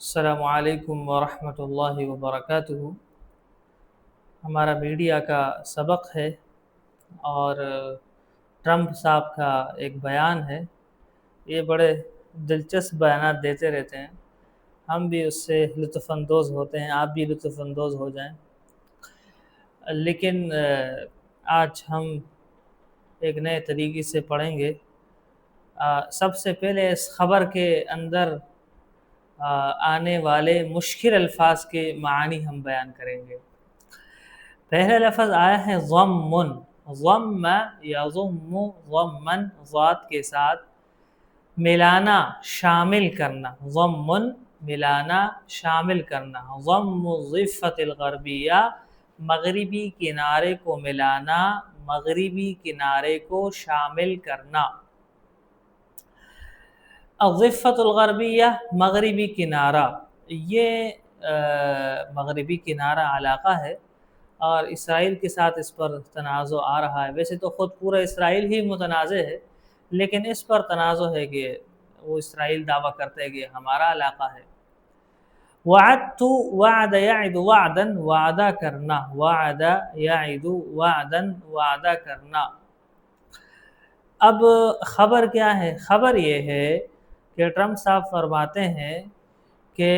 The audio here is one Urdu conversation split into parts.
السلام علیکم ورحمۃ اللہ وبرکاتہ۔ ہمارا میڈیا کا سبق ہے اور ٹرمپ صاحب کا ایک بیان ہے۔ یہ بڑے دلچسپ بیانات دیتے رہتے ہیں۔ ہم بھی اس سے لطف اندوز ہوتے ہیں، آپ بھی لطف اندوز ہو جائیں۔ لیکن آج ہم ایک نئے طریقے سے پڑھیں گے۔ سب سے پہلے اس خبر کے اندر آنے والے مشکل الفاظ کے معانی ہم بیان کریں گے۔ پہلا لفظ آیا ہے غمن غم یا غم غمن ذات کے ساتھ ملانا، شامل کرنا۔ غمن ملانا، شامل کرنا۔ غم ضفت الغربیہ، مغربی کنارے کو ملانا، مغربی کنارے کو شامل کرنا۔ غفت الغربیہ مغربی کنارہ. یہ مغربی کنارہ علاقہ ہے اور اسرائیل کے ساتھ اس پر تنازع آ رہا ہے۔ ویسے تو خود پورا اسرائیل ہی متنازع ہے، لیکن اس پر تنازع ہے کہ وہ اسرائیل دعویٰ کرتے ہیں کہ ہمارا علاقہ ہے۔ وعد وعد یعد وعدن وعدہ کرنا وعد یعد وعدن وعدہ کرنا۔ اب خبر کیا ہے؟ خبر یہ ہے کہ ٹرمپ صاحب فرماتے ہیں کہ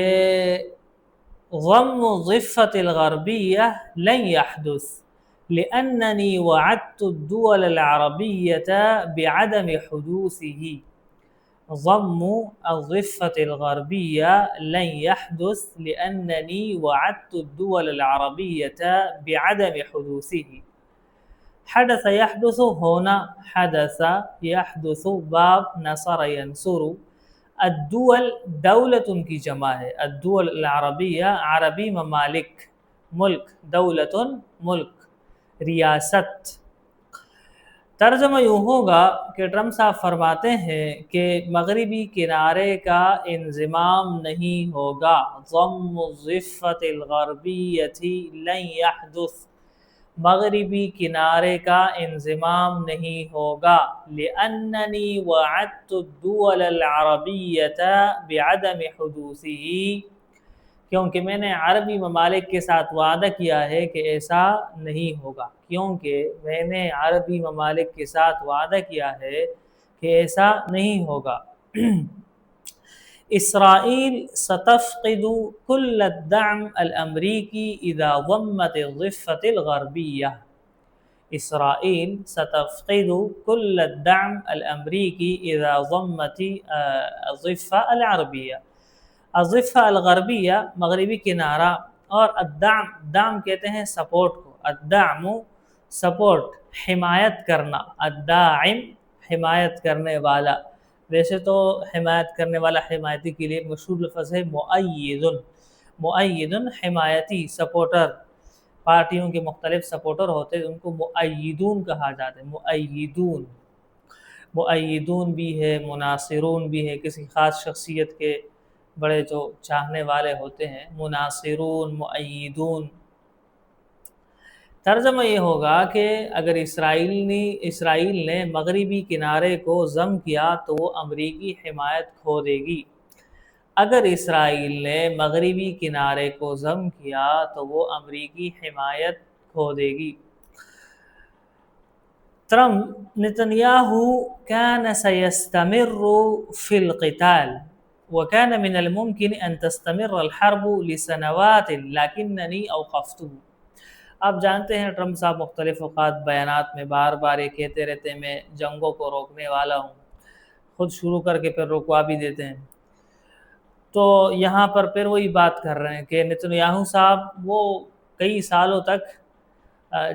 غم ضفت الغربیہ لن يحدث لأنني وعدت الدول العربية بعدم حدوثه ضم الضفة الغربية لن يحدث لأنني وعدت الدول العربية بعدم حدوثه حدث يحدث هنا حدث يحدث باب نصر ينصر الدول، دولت ان کی جمع ہے. الدول العربیہ، عربی ممالک، ملک، دولت، ملک، ریاست. ترجمہ یوں ہوگا کہ ٹرمپ صاحب فرماتے ہیں کہ مغربی کنارے کا انضمام نہیں ہوگا. ضم ضفت الغربیتی لن يحدث. مغربی کنارے کا انضمام نہیں ہوگا۔ لأننی وعدت الدول العربیت بعدم حدوثی کیونکہ میں نے عربی ممالک کے ساتھ وعدہ کیا ہے کہ ایسا نہیں ہوگا۔ کیونکہ میں نے عربی ممالک کے ساتھ وعدہ کیا ہے کہ ایسا نہیں ہوگا۔ اسرائیل ستفقد كل الدعم الامریکی اذا ضمت الضفت الغربیہ۔ اسرائیل ستفقد كل الدعم الامریکی اذا ضمت الضفہ العربیہ۔ الضفہ الغربیہ مغربی کنارہ اور الدعم، دعم کہتے ہیں سپورٹ کو۔ الدعم، سپورٹ، حمایت کرنا۔ الداعم، حمایت کرنے والا۔ ویسے تو حمایت کرنے والا حمایتی کے لیے مشہور لفظ ہے معیدن۔ معیدن حمایتی سپورٹر۔ پارٹیوں کے مختلف سپورٹر ہوتے ہیں، ان کو معیدون کہا جاتا ہے۔ معیدون۔ معیدون بھی ہے، مناصرون بھی ہے کسی خاص شخصیت کے بڑے جو چاہنے والے ہوتے ہیں، مناصرون، معیدون۔ ترجمہ یہ ہوگا کہ اگر اسرائیل نے اسرائیل نے مغربی کنارے کو ضم کیا تو وہ امریکی حمایت کھو دے گی۔ اگر اسرائیل نے مغربی کنارے کو ضم کیا تو وہ امریکی حمایت کھو دے گی۔ ٹرمپ، نتنیاہو كان سيستمر في القتال وكان من الممكن أن تستمر الحرب لسنوات لكنني أوقفته آپ جانتے ہیں ٹرمپ صاحب مختلف اوقات بیانات میں بار بار یہ کہتے رہتے ہیں، میں جنگوں کو روکنے والا ہوں۔ خود شروع کر کے پھر روکوا بھی دیتے ہیں۔ تو یہاں پر پھر وہی بات کر رہے ہیں کہ نتنیاہو صاحب وہ کئی سالوں تک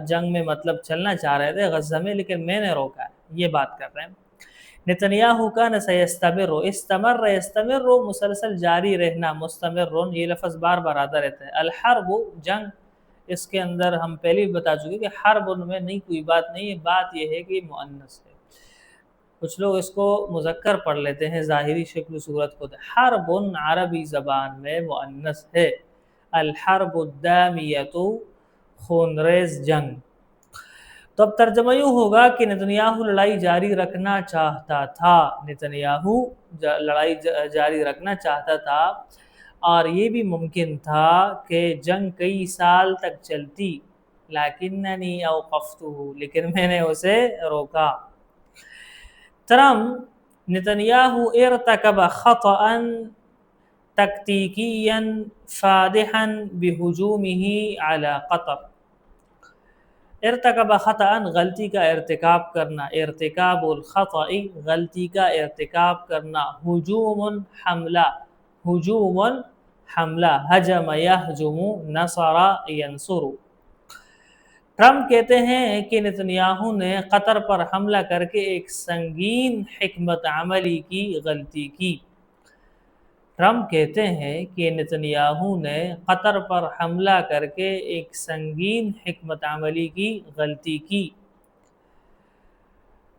جنگ میں مطلب چلنا چاہ رہے تھے غزہ میں، لیکن میں نے روکا ہے۔ یہ بات کر رہے ہیں۔ نتنیاہو کا نہ سیستمر رو استمر استمر رو مسلسل جاری رہنا، مستمر رون یہ لفظ بار بار آتا رہتا ہے۔ الحرب جنگ اس کے اندر ہم پہلے بھی بتا چکے کہ حرب ان میں نہیں، کوئی بات نہیں ہے بات یہ ہے کہ معنس ہے۔ کچھ لوگ اس کو مذکر پڑھ لیتے ہیں، ظاہری شکل و صورت کو۔ حرب عربی زبان میں معنس ہے۔ الحرب الدامیت خونریز جنگ۔ تو اب ترجمہ یوں ہوگا کہ نتنیاہو لڑائی جاری رکھنا چاہتا تھا۔ نتنیاہو لڑائی جاری رکھنا چاہتا تھا۔ اور یہ بھی ممکن تھا کہ جنگ کئی سال تک چلتی لیکننی اوقفتہ لیکن میں نے اسے روکا۔ ترم نتنیاہو ارتکب خطأ تکتیکیا فادحا بہجومہ علی قطر۔ ارتکب خطأ غلطی کا ارتکاب کرنا، ارتکاب الخطأ غلطی کا ارتکاب کرنا۔ ہجوم حملہ، ہجوم حملہ حجم یحجم نصر ینصر۔ ٹرمپ کہتے ہیں کہ نتنیاہو نے قطر پر حملہ کر کے ایک سنگین حکمت عملی کی غلطی کی۔ ٹرمپ کہتے ہیں کہ نتنیاہو نے قطر پر حملہ کر کے ایک سنگین حکمت عملی کی غلطی کی۔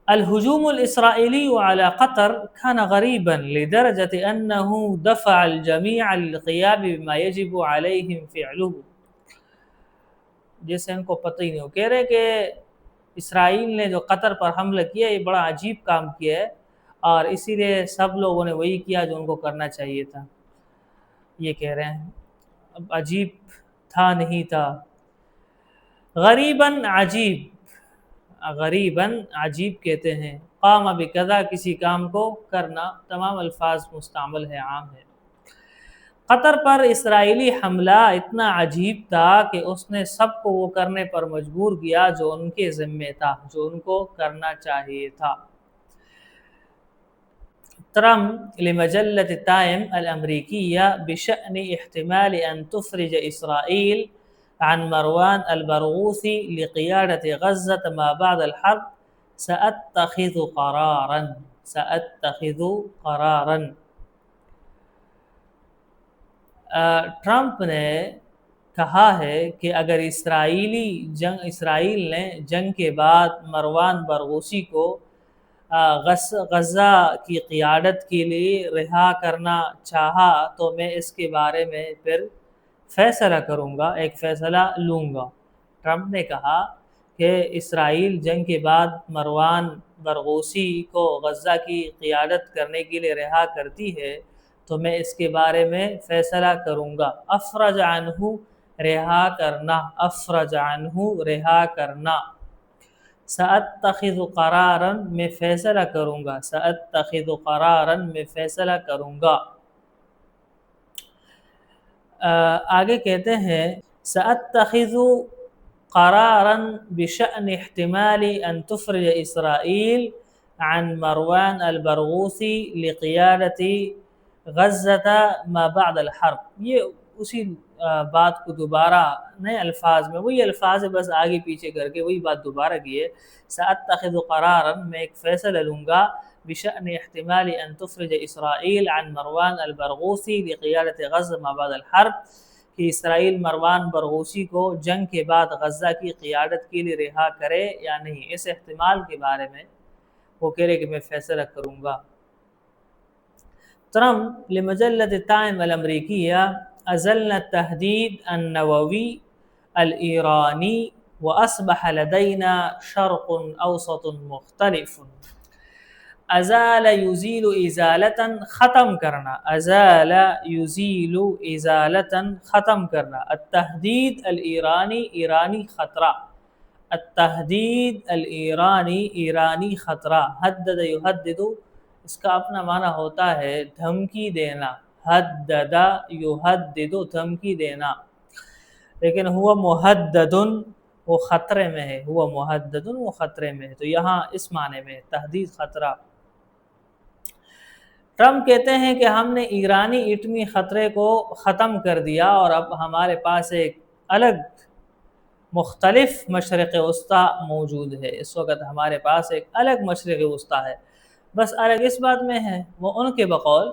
الهجوم الإسرائيلي على قطر كان غريبا لدرجة أنه دفع الجميع للقيام بما يجب عليهم فعله. جیسے ان کو پتہ ہی نہیں ہو، کہہ رہے کہ اسرائیل نے جو قطر پر حملہ کیا، یہ بڑا عجیب کام کیا ہے، اور اسی لیے سب لوگوں نے وہی کیا جو ان کو کرنا چاہیے تھا۔ یہ کہہ رہے ہیں۔ اب عجیب تھا، نہیں تھا۔ غریباً عجیب۔ غریباً عجیب کہتے ہیں۔ قام بکذا، کسی کام کو کرنا تمام الفاظ مستعمل ہے، عام ہے۔ قطر پر اسرائیلی حملہ اتنا عجیب تھا کہ اس نے سب کو وہ کرنے پر مجبور کیا جو ان کے ذمے تھا، جو ان کو کرنا چاہیے تھا۔ ترم لمجلة تائم الأمريكية بشأن احتمال أن تفرج إسرائيل عن مروان البرغوثي لقيادة غزة ما بعد الحرب، سأتخذ قرارا سأتخذ قرارا. ٹرمپ نے کہا ہے کہ اگر اسرائیلی جنگ، اسرائیل نے جنگ کے بعد مروان برغوثی کو غزہ کی قیادت کے لیے رہا کرنا چاہا، تو میں اس کے بارے میں پھر فیصلہ کروں گا، ایک فیصلہ لوں گا۔ ٹرمپ نے کہا کہ اسرائیل جنگ کے بعد مروان برغوثی کو غزہ کی قیادت کرنے کے لیے رہا کرتی ہے، تو میں اس کے بارے میں فیصلہ کروں گا۔ افرج عنہ، رہا کرنا۔ افرج عنہ، رہا کرنا۔ سأتخذ قرارا، میں فیصلہ کروں گا۔ سأتخذ قرارا، میں فیصلہ کروں گا۔ آگے کہتے ہیں، سأتخذ قرارا بشأن احتمال ان تفرج اسرائیل عن مروان البرغوثی لقیادتی غزہ ما بعد الحرب۔ یہ اسی بات کو دوبارہ نئے الفاظ میں، وہی الفاظ ہے بس آگے پیچھے کر کے وہی بات دوبارہ کی ہے۔ سأتخذ قرارا، میں ایک فیصلہ لوں گا بشأن احتمال ان تفرج اسرائیل عن مروان البرغوثی لقیادت غزہ ما بعد الحرب. کہ اسرائیل مروان برغوثی کو جنگ کے بعد غزہ کی قیادت کے لیے رہا کرے یا نہیں، اس احتمال کے بارے میں وہ کہہ رہے کہ میں فیصلہ کروں گا۔ ترم لمجلة تائم الأمريكية أزلنا التهديد النووي الإيراني وأصبح لدينا شرق أوسط مختلف۔ ازال يزيل إزالة ختم کرنا، ازال يزيل إزالة ختم کرنا. التهديد الإيراني إيراني خطرہ. التهديد الإيراني إيراني خطرہ. حدد يهدد اس کا اپنا معنی ہوتا ہے دھمکی دینا. حد یو حد دھمکی دینا. لیکن ہوا محدد، وہ خطرے میں ہے. ہوا محدد، وہ خطرے میں ہے. تو یہاں اس معنی میں تحدید خطرہ ٹرمپ کہتے ہیں کہ ہم نے ایرانی ایٹمی خطرے کو ختم کر دیا اور اب ہمارے پاس ایک الگ مختلف مشرق وسطی موجود ہے۔ اس وقت ہمارے پاس ایک الگ مشرق وسطی ہے۔ بس الگ اس بات میں ہے، وہ ان کے بقول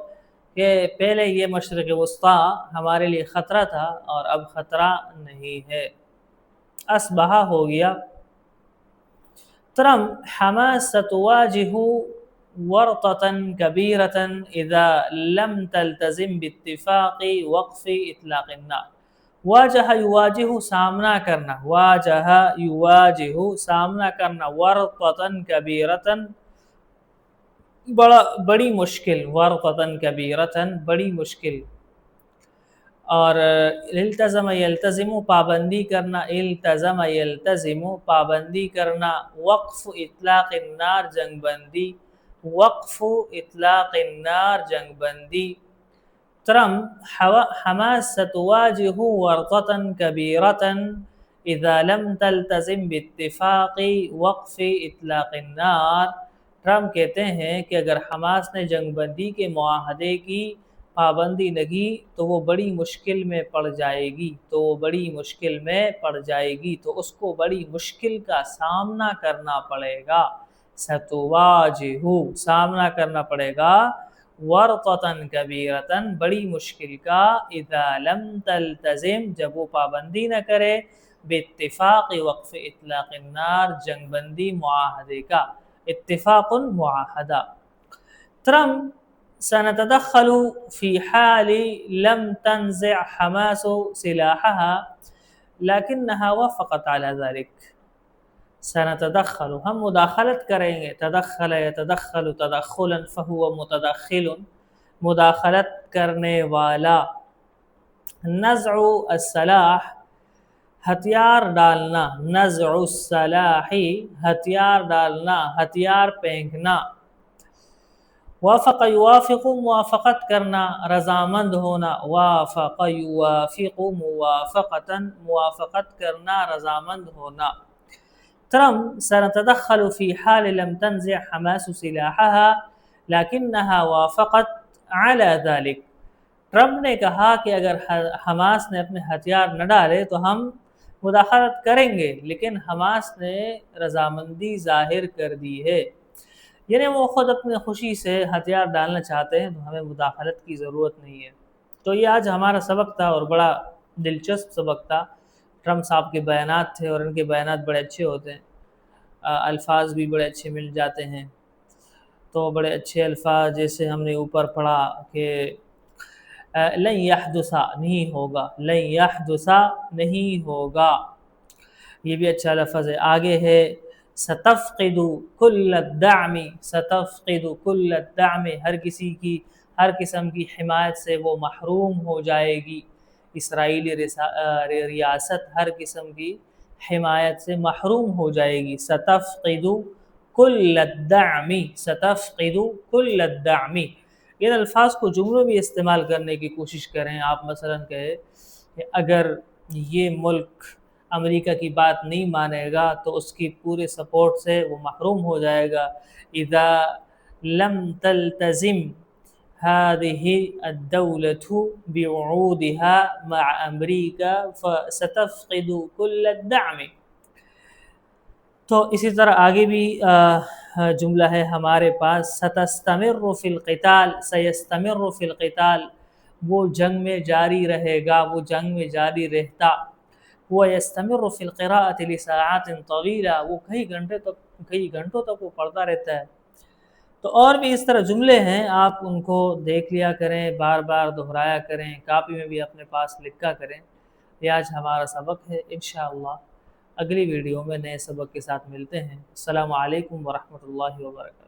کہ پہلے یہ مشرق وسطیٰ ہمارے لیے خطرہ تھا اور اب خطرہ نہیں ہے۔ اسبہا ہو گیا۔ ترم حماس ستواجہ ورطتا كبيرة إذا لم تلتزم باتفاق وقف اطلاق النار. واجہ یواجہ سامنا کرنا واجہ یواجہ سامنا کرنا ورطتا كبيرة. بڑا بڑی مشکل. ورقتاً کبیرتاً بڑی مشکل. اور التزم یلتزم پابندی کرنا. التزم یلتزم پابندی کرنا. وقف اطلاق النار. جنگ بندی. وقف اطلاق النار جنگ بندی۔ ترم حماس ستواجه ورطة كبيرة اذا لم تلتزم باتفاق وقف اطلاق النار ٹرمپ کہتے ہیں کہ اگر حماس نے جنگ بندی کے معاہدے کی پابندی لگی تو وہ بڑی مشکل میں پڑ جائے گی، تو وہ بڑی مشکل میں پڑ جائے گی، تو اس کو بڑی مشکل کا سامنا کرنا پڑے گا۔ ستواجہو سامنا کرنا پڑے گا۔ ورطتن کبیرتن بڑی مشکل کا۔ اذا لم تلتزم، جب وہ پابندی نہ کرے۔ باتفاق وقف اطلاق النار جنگ بندی معاہدے کا۔ اتفاق معاہدہ۔ ترم، سنتدخل في حال لم تنزع حماس سلاحها، لكنها وافقت على ذلك۔ سنتدخل. هم مداخلت کریں گے. تدخل يتدخل تدخلا فهو متدخل. مداخلت کرنے والا. نزع السلاح ہتھیار ڈالنا. نزع السلاح ہتھیار ڈالنا ہتھیار پھینکنا. وافق يوافق موافقت کرنا. رضامند ہونا. وافق يوافق موافقتا موافقت کرنا رضامند ہونا. ترم سنتدخل في حال لم تنزع حماس سلاحها لكنها وافقت على ذلك۔ ٹرمپ نے کہا کہ اگر حماس نے اپنے ہتھیار نہ ڈالے تو ہم مداخلت کریں گے، لیکن حماس نے رضامندی ظاہر کر دی ہے۔ یعنی وہ خود اپنے خوشی سے ہتھیار ڈالنا چاہتے ہیں تو ہمیں مداخلت کی ضرورت نہیں ہے۔ تو یہ آج ہمارا سبق تھا اور بڑا دلچسپ سبق تھا۔ ٹرمپ صاحب کے بیانات تھے اور ان کے بیانات بڑے اچھے ہوتے ہیں۔ الفاظ بھی بڑے اچھے مل جاتے ہیں۔ تو بڑے اچھے الفاظ جیسے ہم نے اوپر پڑھا کہ لن یحدثا نہیں ہوگا، لن یحدثا نہیں ہوگا۔ یہ بھی اچھا لفظ ہے۔ آگے ہے، ستفقد کل الدعم، ستفقد کل الدعم۔ ہر کسی کی، ہر قسم کی حمایت سے وہ محروم ہو جائے گی۔ اسرائیلی ریاست ہر قسم کی حمایت سے محروم ہو جائے گی۔ ستفقد کل الدعم ستفقد کل الدعم۔ ان الفاظ کو جملوں بھی استعمال کرنے کی کوشش کریں۔ آپ مثلا کہے کہ اگر یہ ملک امریکہ کی بات نہیں مانے گا تو اس کی پورے سپورٹ سے وہ محروم ہو جائے گا۔ اذا لم تلتزم هذه الدولة بعودها مع امریکہ فستفقد كل الدعم. تو اسی طرح آگے بھی جملہ ہے، ہمارے پاس، ستستمر فی القتال، سیستمر فی القتال، وہ جنگ میں جاری رہے گا، وہ جنگ میں جاری رہتا. وہ یستمر فی القراءت لساعات طویلہ، وہ کئی گھنٹے تک، کئی گھنٹوں تک وہ پڑھتا رہتا ہے. تو اور بھی اس طرح جملے ہیں، آپ ان کو دیکھ لیا کریں، بار بار دہرایا کریں، کاپی میں بھی اپنے پاس لکھا کریں۔ یہ آج ہمارا سبق ہے، انشاءاللہ۔ اگلی ویڈیو میں نئے سبق کے ساتھ ملتے ہیں۔ السلام علیکم ورحمۃ اللہ وبرکاتہ۔